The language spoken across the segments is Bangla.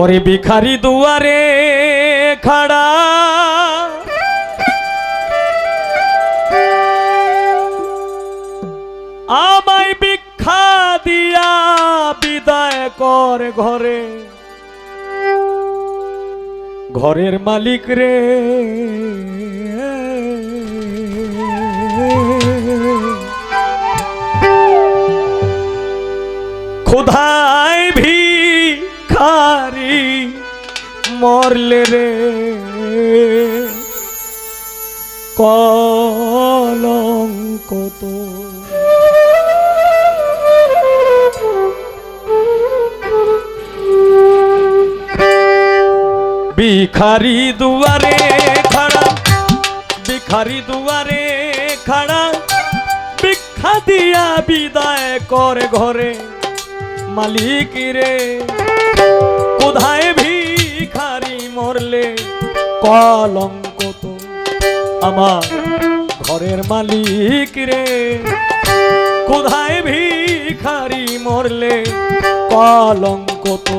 ওরে ভিখারি দুয়ারে খাড়া। আমায় ভিক্ষা দিয়া বিদায় কর ঘরে। ঘরের মালিক রে। ক্ষুধায় ভিখারি মরলে রে। কলঙ্ক তো। ভিখারি দুয়ারে খাড়া, ভিখারি দুয়ারে খাড়া, ভিক্ষা দিয়া বিদায় করে ঘরে মালিক রে। কোথায় ভিখারি মরলে? কলঙ্ক তো আমার ঘরের মালিক রে। কোথায় ভিখারি মরলে? কলঙ্ক তো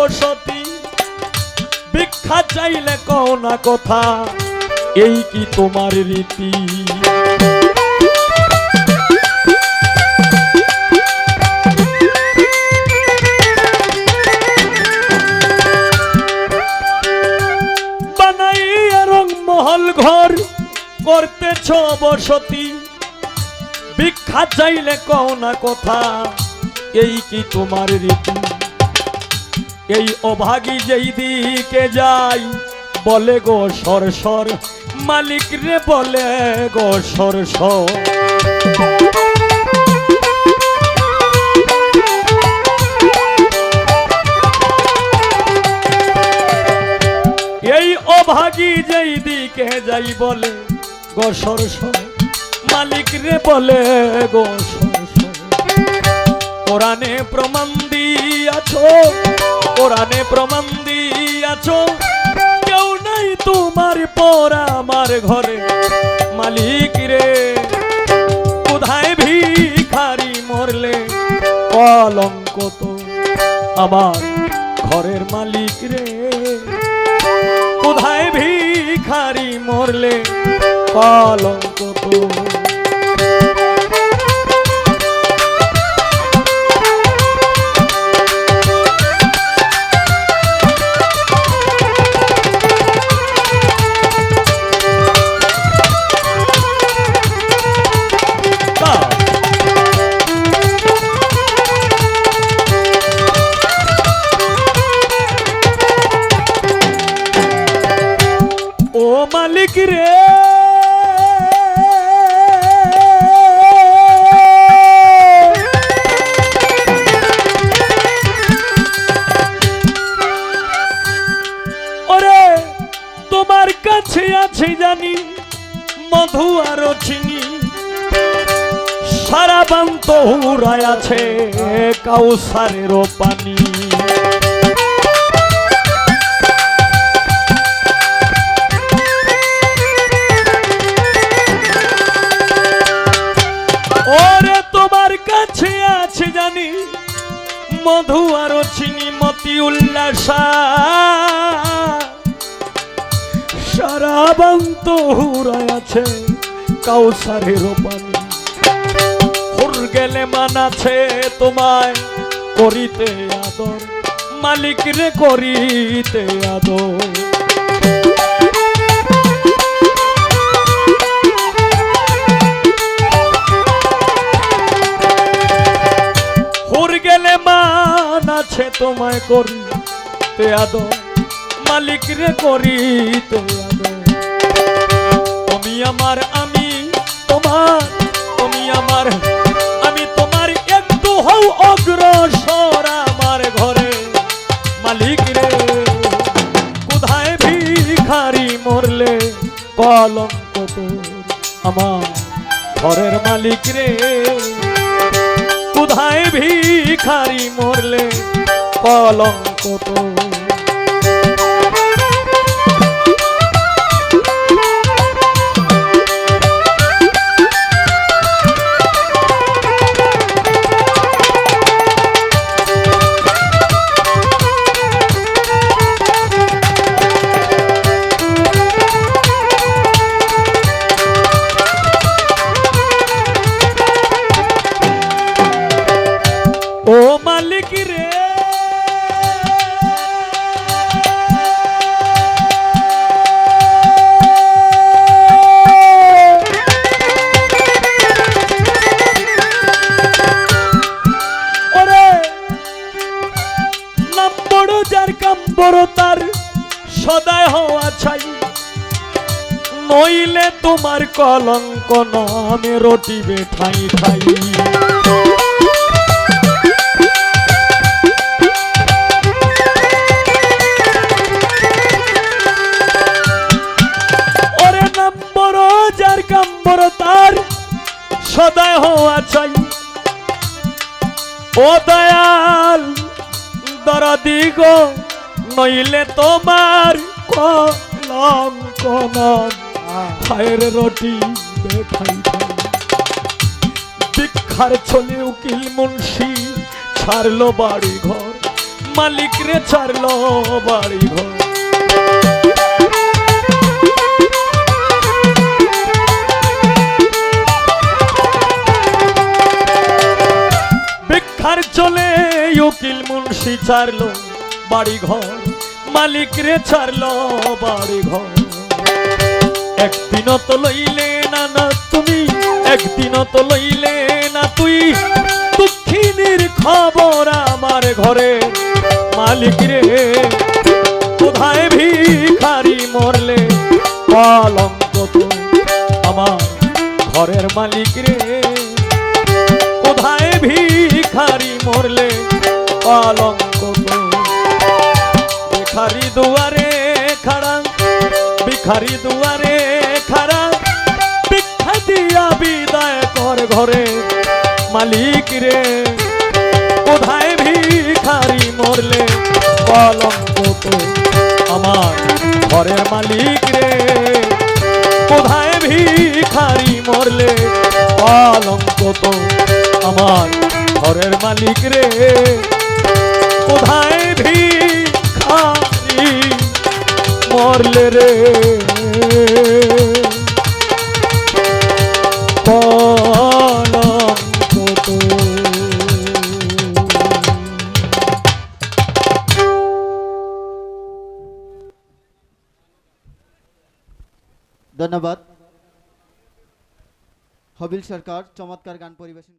বসতি ভিক্ষা চাইলে কও না কথা, এই কি তোমার রীতি? মহল ঘর করতেছ বসতি, ভিক্ষা চাইলে কও না কথা, এই কি তোমার রীতি? এই অভাগী যেই দিকে যাই, বলে গো সর সর, মালিক রে বলে গো সর এই অভাগী যেই দিকে যাই, বলে গো সর সর, মালিক রে বলে গো কোরআনে প্রমাণ দিয়াছো, কোরআনে প্রমাণ দিয়াছো। কেউ নাই তোমার পর আমার ঘরে, মালিক রে। কোথায় ভিখারি মরলে? কলঙ্ক তো আমার ঘরের মালিক রে। কোথায় ভিখারি মরলে? কলঙ্ক তো ও মালিক রে। ওরে, তোমার কাছে আছে জানি, মধু আর চিনি। সারা বান্ত হুরায় আছে, কাউসারেরও পানি। কাছে আছে জানি, মধু আর চিনি মতি উল্লাস। সারাবান্ত হুরায় আছে কাউসারের পানি। হুর গেলে মানাছে তোমায় করিতে আদর, মালিক রে করিতে আদর। তোমায় করি তে আদো মালিক রে করি তে আদো তুমি আমার, আমি তোমার, তুমি আমার, আমি তোমার একটু হও অগ্রসর আমার ঘরে। মালিক রে, কোথায় ভিখারি মরলে? কলঙ্ক আমার ঘরের মালিক রে। কোথায় ভিখারি মরলে কলঙ্ক তোর কলঙ্ক নামে রটিবে ঠাই ঠাই। ওরে নম্বর, যার কাম্বর তার সদায় হওয়া চাই। ও দয়াল, দরদি গো, নইলে তোমার কলম কনম খায়ের রটি খাই ভিক্ষার চলে উকিল মুন্সি, ছাড়লো বাড়ি ঘর মালিক রে ছাড়লো বাড়ি ঘর ভিক্ষার চলে উকিল মুন্সি ছাড়লো বাড়ি ঘর মালিক রে ছাড়লো বাড়ি ঘর একদিন তো লইলে না না তুমি একদিন তো লইলে না তুই। দুঃখিনীর খবর আমার ঘরে, মালিক রে, কোথায় ভিখারি মরলে? কলঙ্ক তো আমার ঘরের মালিক রে। কোথায় ভিখারি মরলে? কলঙ্ক ভিখারি দুয়ারে খাড়া ভিক্ষা দিয়া বিদায় কর ঘরে। মালিক রে, কোথায় ভিখারি মরলে? কলঙ্ক আমার ঘরের মালিক রে। কোথায় ভিখারি মরলে? কলঙ্ক তো আমার ঘরের মালিক রে। কোথায় ভিখারি মরলে রে কলঙ্ক তো ধন্যবাদ হবিল সরকার চমৎকার গান পরিবেশন